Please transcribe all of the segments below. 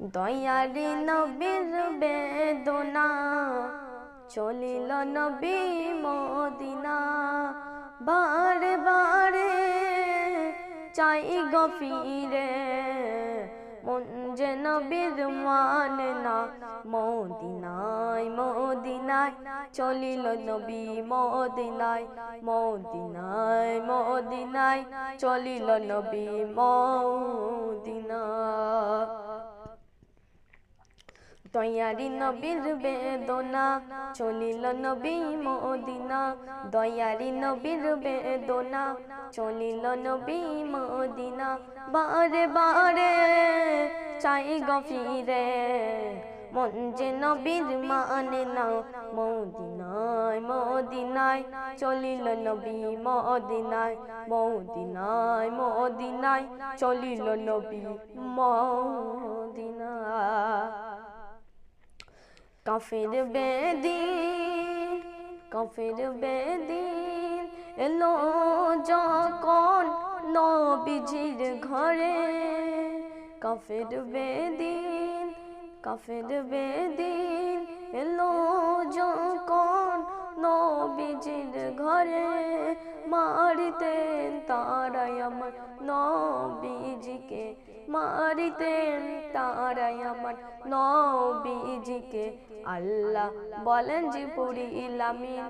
দয়ারি নবীর বেদনা চলিল নবী মদিনা। বারে বারে চাই গফিরে মন যে নবীর মানে না। মদিনায় মদিনায় চলিল নবী মদিনায়। মদিনায় মদিনায় চলিল নবী মদিনায় দয়ারি নবীর বেদনা চলিল নবী মদিনা। দয়ারি নবীর বেদনা চলিল নবী মদিনা। বারে বারে চাই গফিরে মন যে নবীর মানে না। মদিনায় মদিনায় চলিল নবী মদিনায়। মদিনায় মদিনায় চলিল নবী মদিনায়। কাফের বেদিন কাফের বেদিন এলো যখন নবীজির ঘরে কাফের বেদিন কাফের বেদিন এলো যখন নবীজির ঘরে মারিতেন তারাই আমার নবীজিকে মারিতেন তারাই আমার নবীজিকে। আল্লাহ বলেন যে পুরি ইলামিন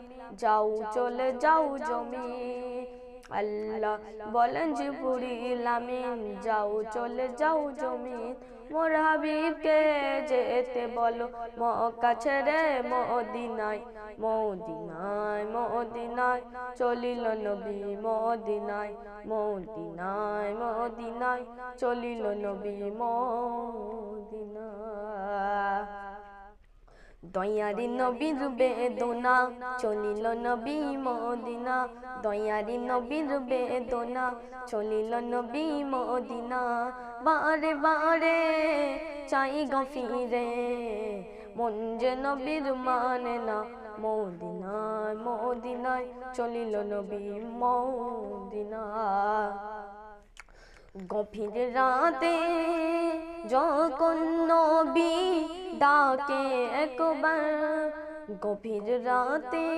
যাও চলে যাও জমি আল্লাহ বলেন যে পুরি ইলামিন যাও চলে যাও জমি মোর হাবিবকে যেতে বলো মক্কা ছেড়ে মদিনায়। মদিনায় মদিনায় চলিল নবী মদিনায় মদিনায় মদিনায় চলিল নবী মদিনায়। দয়ারি নবীর বেদনা চলিল নবী মদিনা দয়ারি নবীর বেদনা চলিল নবী মদিনা বারে বারে চাই গফিরে মন যে নবীর মানে না মদিনায় মদিনায় চলিল নবী মদিনা গভীর রাতে যখন নবী ডাকে একবার, গভীর রাতে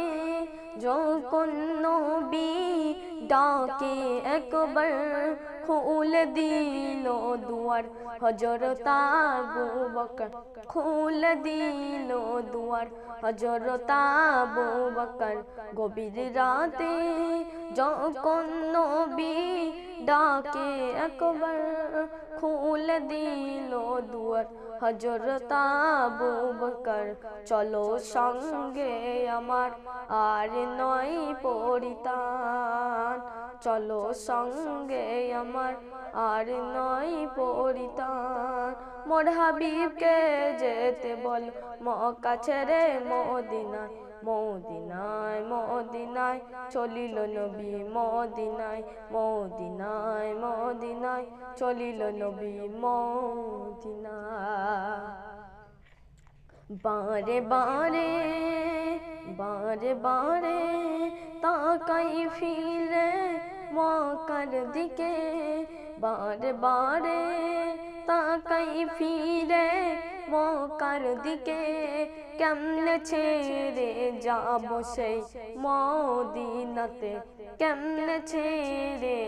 যখন নবী ডাকে একবার, খুলে দিল দুয়ার হজরত আবু বকর, খুলে দিল দুয়ার হজরত আবু বকর। গভীর রাতে যখন নবী ডাকে একবার খুল দিল দুয়ার হজরত আবু বকর চলো সঙ্গে আমার আর নয় পরিতান চলো সঙ্গে আমার আর নয় পরিতান। মোর হাবিবকে যেতে বল মক্কা ছেড়ে মদিনায়। মদিনায় মদিনায় চলিল নবী মদিনায় মদিনায় মদিনায় চলিল নবী মদিনায়। বারে বারে বারে বারে তাকাই ফিরে মকার দিকে বারে বারে তাকাই ফিরে মকার দিকে, কেমনে ছেড়ে যাব সেই মদিনাতে? কেমনে ছেড়ে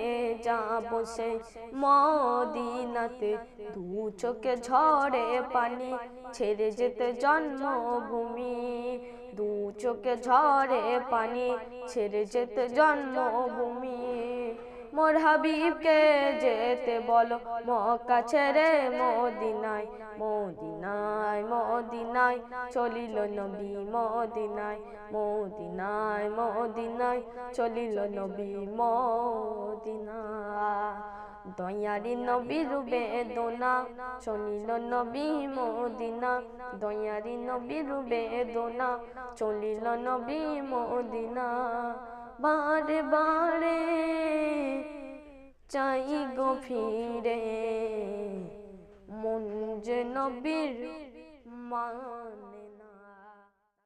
যাব সেই মদিনাতে? দু চোখে ঝরে পানি ছেড়ে যেতে জন্মভূমি। দু চোখে ঝরে পানি ছেড়ে যেতে জন্মভূমি। মোর হাবিবকে যেতে বলো। মক্কা ছেড়ে মদিনায় মদিনায় মদিনায় চলিল নবী, মদিনায় মদিনায় মদিনায় চলিল নবী, মদিনায়। দয়ারি নবীর বেদনা চলিল নবী মদিনা দয়ারি নবীর বেদনা চলিল নবী মদিনা বারে বারে চাই গো ফিরে মন যে নবীর মান